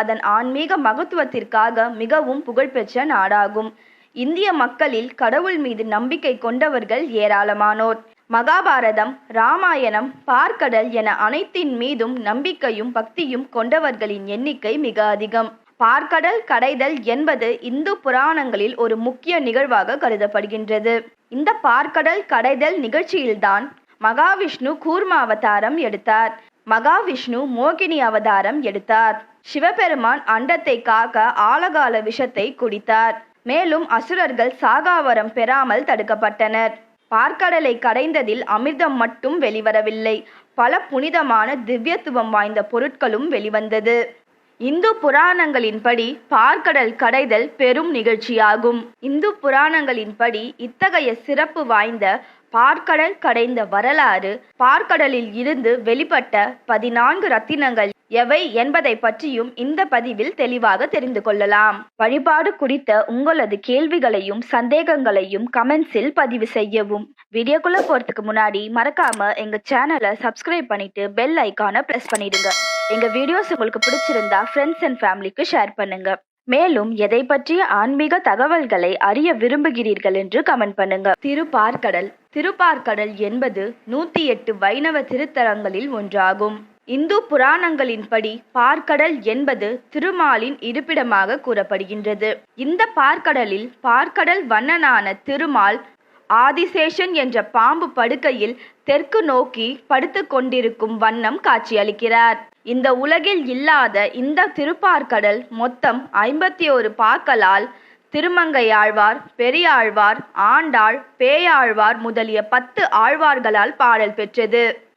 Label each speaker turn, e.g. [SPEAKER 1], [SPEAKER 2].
[SPEAKER 1] அதன் ஆன்மீக மகத்துவத்திற்காக மிகவும் புகழ்பெற்ற நாடாகும். இந்திய மக்களில் கடவுள் மீது நம்பிக்கை கொண்டவர்கள் ஏராளமானோர். மகாபாரதம் ராமாயணம் பார்க்கடல் என அனைத்தின் மீதும் நம்பிக்கையும் பக்தியும் கொண்டவர்களின் எண்ணிக்கை மிக அதிகம். பார்க்கடல் கடைதல் என்பது இந்து புராணங்களில் ஒரு முக்கிய நிகழ்வாக கருதப்படுகின்றது. இந்த பார்க்கடல் கடைதல் நிகழ்ச்சியில்தான் மகாவிஷ்ணு கூர்ம அவதாரம் எடுத்தார். மகாவிஷ்ணு மோகினி அவதாரம் எடுத்தார். சிவபெருமான் அண்டத்தை காக்க ஆலகால விஷத்தை குடித்தார். மேலும் அசுரர்கள் சாகாவரம் பெறாமல் தடுக்கப்பட்டனர். பார்க்கடலை கடைந்ததில் அமிர்தம் மட்டும் வெளிவரவில்லை. பல புனிதமான திவ்யத்துவம் வாய்ந்த பொருட்களும் வெளிவந்தது. இந்து புராணங்களின்படி பார்க்கடல் கடைதல் பெரும் நிகழ்ச்சியாகும். இந்து புராணங்களின்படி இத்தகைய சிறப்பு வாய்ந்த பார்க்கடல் கடைந்த வரலாறு பார்க்கடலில் இருந்து வெளிப்பட்ட பதினான்கு ரத்தினங்கள் எவை என்பதை பற்றியும் இந்த பதிவில் தெளிவாக தெரிந்து கொள்ளலாம். வழிபாடு குறித்த உங்களது கேள்விகளையும் சந்தேகங்களையும் கமெண்ட்ஸில் பதிவு செய்யவும். வீடியோக்குள்ள போறதுக்கு முன்னாடி மறக்காம எங்க சேனலை சப்ஸ்கிரைப் பண்ணிட்டு பெல் ஐக்கானை பிரஸ் பண்ணிடுங்க. எங்க வீடியோஸ் உங்களுக்கு பிடிச்சிருந்தா ஃப்ரெண்ட்ஸ் அண்ட் ஃபேமிலிக்கு ஷேர் பண்ணுங்க. மேலும் எதை பற்றிய ஆன்மீக தகவல்களை அறிய விரும்புகிறீர்கள் என்று கமெண்ட் பண்ணுங்க. திருப்பார்கடல். திருப்பார்கடல் என்பது நூத்தி எட்டு வைணவ திருத்தலங்களில் ஒன்றாகும். இந்து புராணங்களின்படி பார்க்கடல் என்பது திருமாலின் இருப்பிடமாக கூறப்படுகின்றது. இந்த பார்க்கடலில் பார்க்கடல் வண்ணனான திருமால் ஆதிசேஷன் என்ற பாம்பு படுக்கையில் தெற்கு நோக்கி படுத்து கொண்டிருக்கும் வண்ணம் காட்சியளிக்கிறார். இந்த உலகில் இல்லாத இந்த திருப்பார்கடல் மொத்தம் ஐம்பத்தி ஒரு பாக்களால் திருமங்கையாழ்வார் பெரியாழ்வார் ஆண்டாள் பேயாழ்வார் முதலிய பத்து ஆழ்வார்களால் பாடல் பெற்றது.